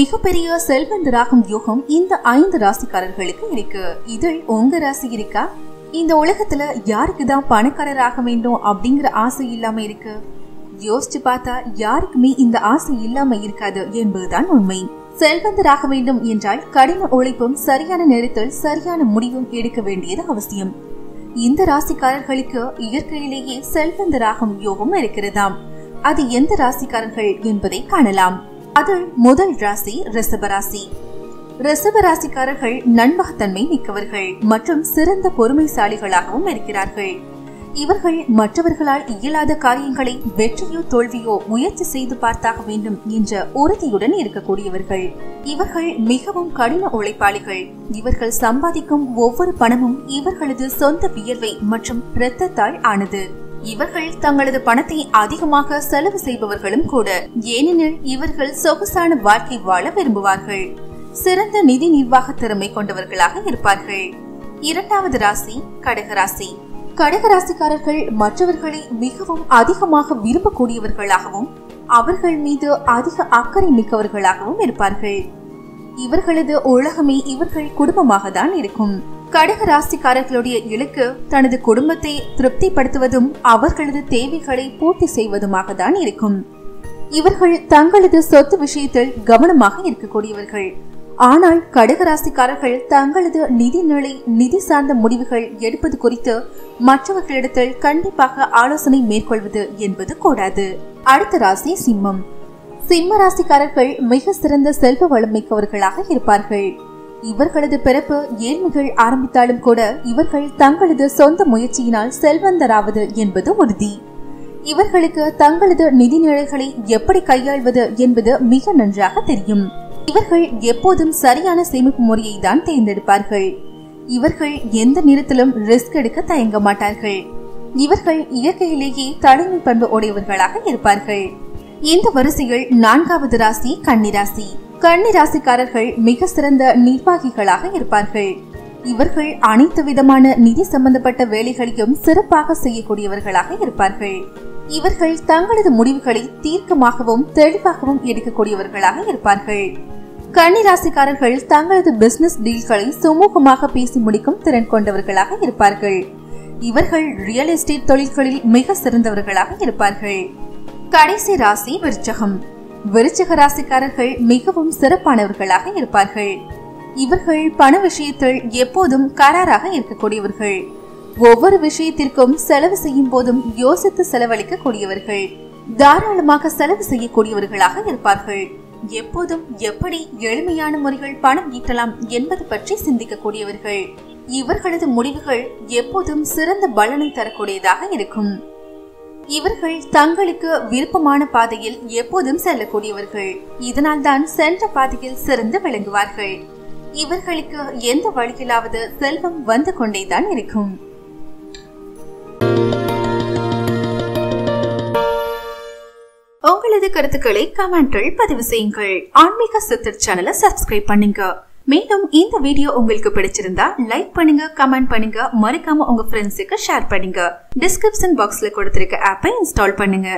மிகப்பெரிய செல்வந்தராகும் யோகம் இந்த ஐந்து ராசிக்காரர்களுக்கு இருக்கு. இதில் உங்க ராசி இருக்கா? இந்த உலகத்துல யாருக்கு தான் பணக்காரராக வேண்டும் அப்படிங்கிற ஆசை இல்லாம இருக்கு? யோசிச்சு பார்த்தா யாருக்குமே இந்த ஆசை இல்லாம இருக்காது என்பதுதான் உண்மை. செல்வந்தராக வேண்டும் என்றால் கடின உழைப்பும் சரியான நேரத்தில் சரியான முடிவும் எடுக்க வேண்டியது அவசியம். இந்த ராசிக்காரர்களுக்கு இயற்கையிலேயே செல்வந்தராகும் யோகம் இருக்கிறதாம். அது எந்த ராசிக்காரர்கள் என்பதை காணலாம். அதில் முதல் ராசி ரிசபராசி ரிசபராசிக்காரர்கள் நண்பகத்தன்மை மிக்கவர்கள் மற்றும் சிறந்த பொறுமைசாலிகளாகவும் இருக்கிறார்கள். இவர்கள் மற்றவர்களால் இயலாத காரியங்களை வெற்றியோ தோல்வியோ முயற்சி செய்து பார்த்தாக வேண்டும் என்ற உறுதியுடன் இருக்கக்கூடியவர்கள். இவர்கள் மிகவும் கடின உழைப்பாளிகள். இவர்கள் சம்பாதிக்கும் ஒவ்வொரு பணமும் இவர்களது சொந்த வியர்வை மற்றும் இரத்தத்தால் ஆனது. இவர்கள் தங்களது பணத்தை அதிகமாக செலவு செய்பவர்களும் கூட. ஏனெனில் இவர்கள் சொகுசான வாழ்க்கை வாழ விரும்புவார்கள். சிறந்த நிதி நிர்வாக திறமை கொண்டவர்களாக இருப்பார்கள். இரண்டாவது ராசி கடகராசி கடகராசிக்காரர்கள் மற்றவர்களை மிகவும் அதிகமாக விரும்பக்கூடியவர்களாகவும் அவர்கள் மீது அதிக அக்கறை மிக்கவர்களாகவும் இருப்பார்கள். இவர்களது உலகமே இவர்கள் குடும்பமாக தான் இருக்கும். கடக ராசிக்காரர்களுடைய இலக்கு தனது குடும்பத்தை திருப்திப்படுத்துவதும் அவர்களது தேவைகளை பூர்த்தி செய்வதுமாக தான் இருக்கும். இவர்கள் தங்களது சொத்து விஷயத்தில் கவனமாக இருக்கக்கூடியவர்கள். ஆனால் கடகராசிக்காரர்கள் தங்களது நிதி நிலை நிதி சார்ந்த முடிவுகள் எடுப்பது குறித்து மற்றவர்களிடத்தில் கண்டிப்பாக ஆலோசனை மேற்கொள்வது என்பது கூடாது. அடுத்த ராசி சிம்மம். சிம்ம ராசிக்காரர்கள் மிக சிறந்த செல்வ வளம் மிக்கவர்களாக இருப்பார்கள். இவர்களது பிறப்பு ஏழ்மைகள் ஆரம்பித்தாலும் கூட இவர்கள் தங்களது சொந்த முயற்சியினால் செல்வந்தராவது என்பது உறுதி. இவர்களுக்கு தங்களது நிதி நிலைகளை எப்படி கையாள்வது என்பது மிக நன்றாக தெரியும். இவர்கள் எப்போதும் சரியான சேமிப்பு முறையை தான் தேர்ந்தெடுப்பார்கள். இவர்கள் எந்த நேரத்திலும் ரிஸ்க் எடுக்க தயங்க மாட்டார்கள். இவர்கள் இயற்கையிலேயே தலைமை பண்பு உடையவர்களாக இருப்பார்கள். இந்த வரிசையில் நான்காவது ராசி கன்னிராசி கன்னி ராசிக்காரர்கள் மிக சிறந்த நிர்வாகிகளாக இருப்பார்கள். இவர்கள் அனைத்து விதமான நிதி சம்பந்தப்பட்ட வேலைகளையும் சிறப்பாக செய்யக்கூடியவர்களாக இருப்பார்கள். இவர்கள் தங்களது முடிவுகளை தீர்க்கமாகவும் தெளிவாகவும் எடுக்கக்கூடியவர்களாக இருப்பார்கள். கன்னி ராசிக்காரர்கள் தங்களது பிசினஸ் டீல்களை சுமூகமாக பேசி முடிக்கும் திறன் கொண்டவர்களாக இருப்பார்கள். இவர்கள் ரியல் எஸ்டேட் தொழில்களில் மிக சிறந்தவர்களாக இருப்பார்கள். கடைசி ராசி விருச்சகம். விருச்சிக ராசிக்காரர்கள் மிகவும் சிறப்பானவர்களாக இருப்பார்கள். இவர்கள் பண விஷயத்தில் எப்போதும் கராராக இருக்கக்கூடியவர்கள். ஒவ்வொரு விஷயத்திற்கும் செலவு செய்யும் போதும் யோசித்து செலவழிக்க கூடியவர்கள் தாராளமாக செலவு செய்யக்கூடியவர்களாக இருப்பார்கள். எப்போதும் எப்படி எளிமையான முறைகள் பணம் ஈட்டலாம் என்பது பற்றி சிந்திக்கக்கூடியவர்கள். இவர்களது முடிவுகள் எப்போதும் சிறந்த பலனை தரக்கூடியதாக இருக்கும். இவர்கள் தங்களுக்கு விருப்பமான பாதையில் எப்போதும் செல்லக்கூடியவர்கள். இதனால்தான் சென்ற பாதையில் சிறந்து விளங்குவார்கள். இவர்களுக்கு எந்த வழியிலாவது செல்வம் வந்து கொண்டேதான் இருக்கும். உங்களது கருத்துக்களை கமெண்டில் பதிவு செய்யுங்கள். ஆன்மீக சித்தர் சேனலை சப்ஸ்கிரைப் பண்ணுங்க. மேலும் இந்த வீடியோ உங்களுக்கு பிடிச்சிருந்தா லைக் பண்ணுங்க கமெண்ட் பண்ணுங்க. மறக்காம உங்க ஃப்ரெண்ட்ஸுக்கு ஷேர் பண்ணுங்க. டிஸ்கிரிப்ஷன் பாக்ஸ்ல கொடுத்திருக்க ஆப்பை இன்ஸ்டால் பண்ணுங்க.